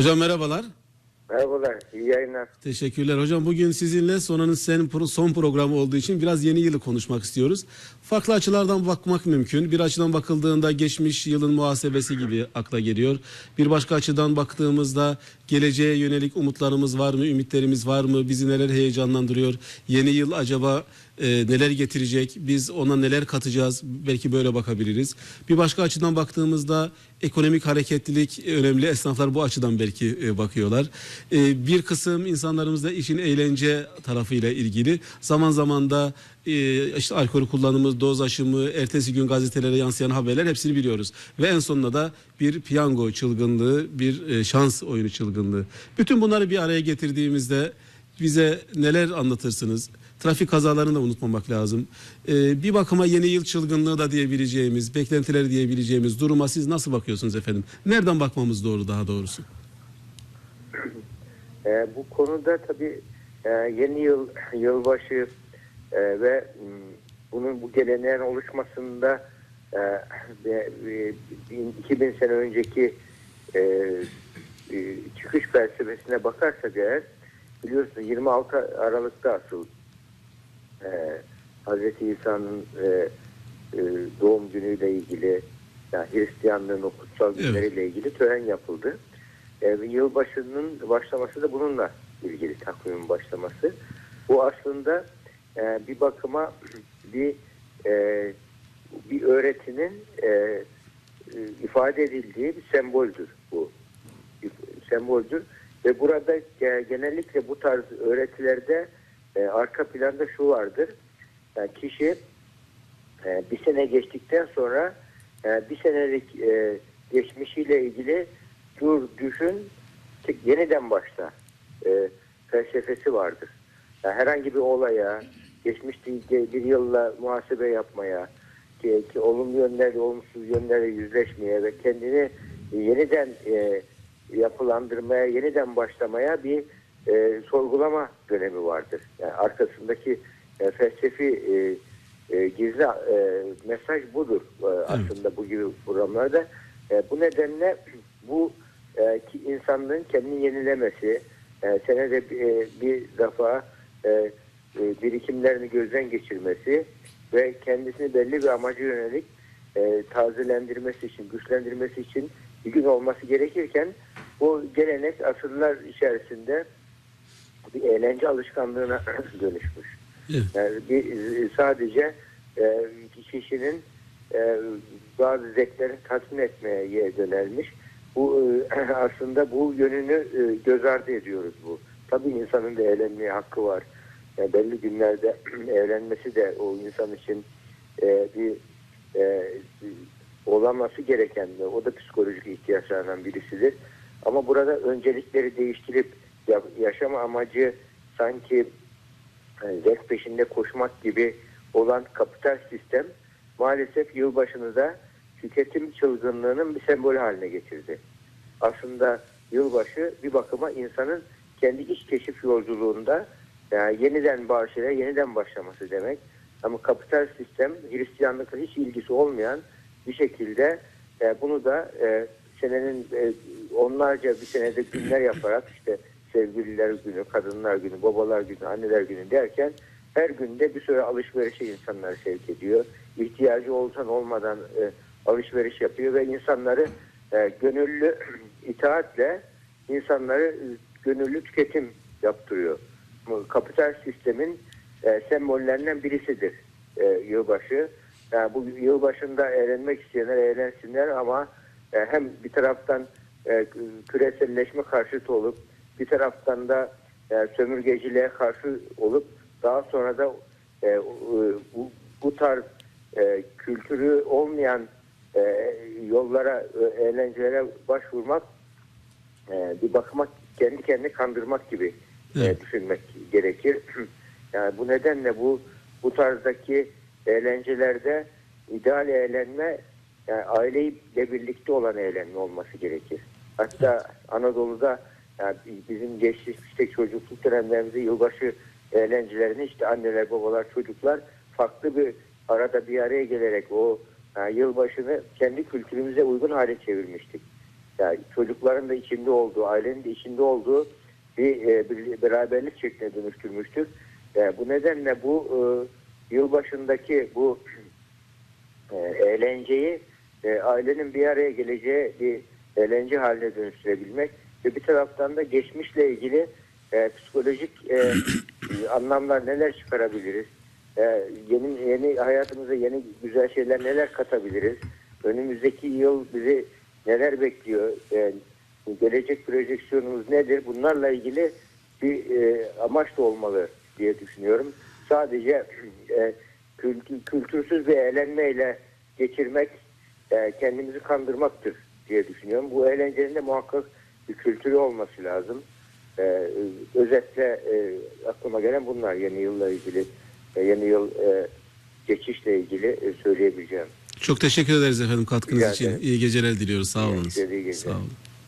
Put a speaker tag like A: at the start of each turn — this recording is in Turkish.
A: Hocam merhabalar.
B: Merhabalar, iyi yayınlar.
A: Teşekkürler. Hocam bugün sizinle Sonan'ın sen son programı olduğu için biraz yeni yılı konuşmak istiyoruz. Farklı açılardan bakmak mümkün. Bir açıdan bakıldığında geçmiş yılın muhasebesi gibi akla geliyor. Bir başka açıdan baktığımızda geleceğe yönelik umutlarımız var mı, ümitlerimiz var mı, bizi neler heyecanlandırıyor? Yeni yıl acaba e, neler getirecek? Biz ona neler katacağız? Belki böyle bakabiliriz. Bir başka açıdan baktığımızda ekonomik hareketlilik önemli. Esnaflar bu açıdan belki e, bakıyorlar. E, bir kısım insanlarımız da işin eğlence tarafıyla ilgili. Zaman zaman da e, işte alkol kullanımı, doz aşımı, ertesi gün gazetelere yansıyan haberler hepsini biliyoruz. Ve en sonunda da bir piyango çılgınlığı, bir e, şans oyunu çılgınlığı. Bütün bunları bir araya getirdiğimizde bize neler anlatırsınız? Trafik kazalarını da unutmamak lazım. Ee, bir bakıma yeni yıl çılgınlığı da diyebileceğimiz, beklentileri diyebileceğimiz duruma siz nasıl bakıyorsunuz efendim? Nereden bakmamız doğru daha doğrusu?
B: Ee, bu konuda tabii e, yeni yıl, yılbaşı e, ve bunun bu geleneğin oluşmasında e, ve- ve 2000 sene önceki e, e, çıkış felsefesine bakarsak eğer biliyorsunuz 26 Aralık'ta asıl e, Hazreti İsa'nın e, e, doğum günüyle ilgili yani Hristiyanlığın o kutsal
A: Evet.
B: günleriyle ilgili tören yapıldı. E, yılbaşının başlaması da bununla ilgili takvimin başlaması. Bu aslında e, bir bakıma bir e, bir öğretinin e, e, ifade edildiği bir semboldür bu. Bir semboldür ve burada ge- genellikle bu tarz öğretilerde e, arka planda şu vardır. Yani kişi e, bir sene geçtikten sonra e, bir senelik e, geçmişiyle ilgili dur düşün yeniden başla e, felsefesi vardır. Yani herhangi bir olaya geçmişte bir yılla muhasebe yapmaya ki, ki olumlu yönlerle olumsuz yönlerle yüzleşmeye ve kendini yeniden e, yapılandırmaya yeniden başlamaya bir e, sorgulama dönemi vardır. Yani arkasındaki e, felsefi e, e, gizli e, mesaj budur e, aslında bu gibi programlarda. E, bu nedenle bu e, ki insanlığın kendini yenilemesi, e, senede e, bir defa e, e, birikimlerini gözden geçirmesi ve kendisini belli bir amaca yönelik e, tazelendirmesi için, güçlendirmesi için bir gün olması gerekirken bu gelenek asırlar içerisinde bir eğlence alışkanlığına dönüşmüş.
A: Evet.
B: Yani bir, sadece e, kişinin e, bazı zevkleri tatmin etmeye yönelmiş. Bu e, aslında bu yönünü e, göz ardı ediyoruz bu. Tabii insanın da eğlenmeye hakkı var. Yani belli günlerde eğlenmesi de o insan için e, bir e, olaması gereken ve o da psikolojik ihtiyaçlardan birisidir. Ama burada öncelikleri değiştirip ya- yaşama amacı sanki yani zevk peşinde koşmak gibi olan kapital sistem maalesef yılbaşını da tüketim çılgınlığının bir sembolü haline getirdi. Aslında yılbaşı bir bakıma insanın kendi iç keşif yolculuğunda yani yeniden bağışlara yeniden başlaması demek. Ama kapital sistem Hristiyanlıkla hiç ilgisi olmayan bir şekilde e, bunu da e, senenin e, onlarca bir senede günler yaparak işte sevgililer günü, kadınlar günü, babalar günü, anneler günü derken her günde bir süre alışverişe insanlar sevk ediyor. İhtiyacı olsan olmadan e, alışveriş yapıyor ve insanları e, gönüllü itaatle insanları e, gönüllü tüketim yaptırıyor. Bu kapital sistemin e, sembollerinden birisidir e, yılbaşı. Yani bu yılbaşında eğlenmek isteyenler eğlensinler ama e, hem bir taraftan e, küreselleşme karşıtı olup bir taraftan da e, sömürgeciliğe karşı olup daha sonra da e, e, bu, bu tarz e, kültürü olmayan e, yollara, e, eğlencelere başvurmak e, bir bakıma kendi kendini kandırmak gibi e,
A: Evet.
B: düşünmek gerekir. Yani bu nedenle bu bu tarzdaki eğlencelerde ideal eğlenme yani aileyle birlikte olan eğlenme olması gerekir. Hatta Anadolu'da yani bizim geçmişte çocukluk dönemlerimizde yılbaşı eğlencelerini işte anneler, babalar, çocuklar farklı bir arada bir araya gelerek o yani yılbaşını kendi kültürümüze uygun hale çevirmiştik. yani çocukların da içinde olduğu, ailenin de içinde olduğu bir, e, bir beraberlik şekline dönüştürmüştür. E, bu nedenle bu e, yılbaşındaki bu e, eğlenceyi e, ailenin bir araya geleceği bir eğlence haline dönüştürebilmek ve bir taraftan da geçmişle ilgili e, psikolojik e, anlamlar neler çıkarabiliriz? E, yeni yeni hayatımıza yeni güzel şeyler neler katabiliriz? Önümüzdeki yıl bizi neler bekliyor? E, gelecek projeksiyonumuz nedir? Bunlarla ilgili bir e, amaç da olmalı diye düşünüyorum. Sadece e, kültü- kültürsüz bir eğlenmeyle geçirmek e, kendimizi kandırmaktır diye düşünüyorum. Bu eğlencenin de muhakkak bir kültürü olması lazım. E, özetle e, aklıma gelen bunlar yeni yılla ilgili, e, yeni yıl e, geçişle ilgili e, söyleyebileceğim.
A: Çok teşekkür ederiz efendim katkınız
B: Rica
A: için.
B: ederim.
A: İyi geceler diliyoruz. Sağ olun. Sağ olun.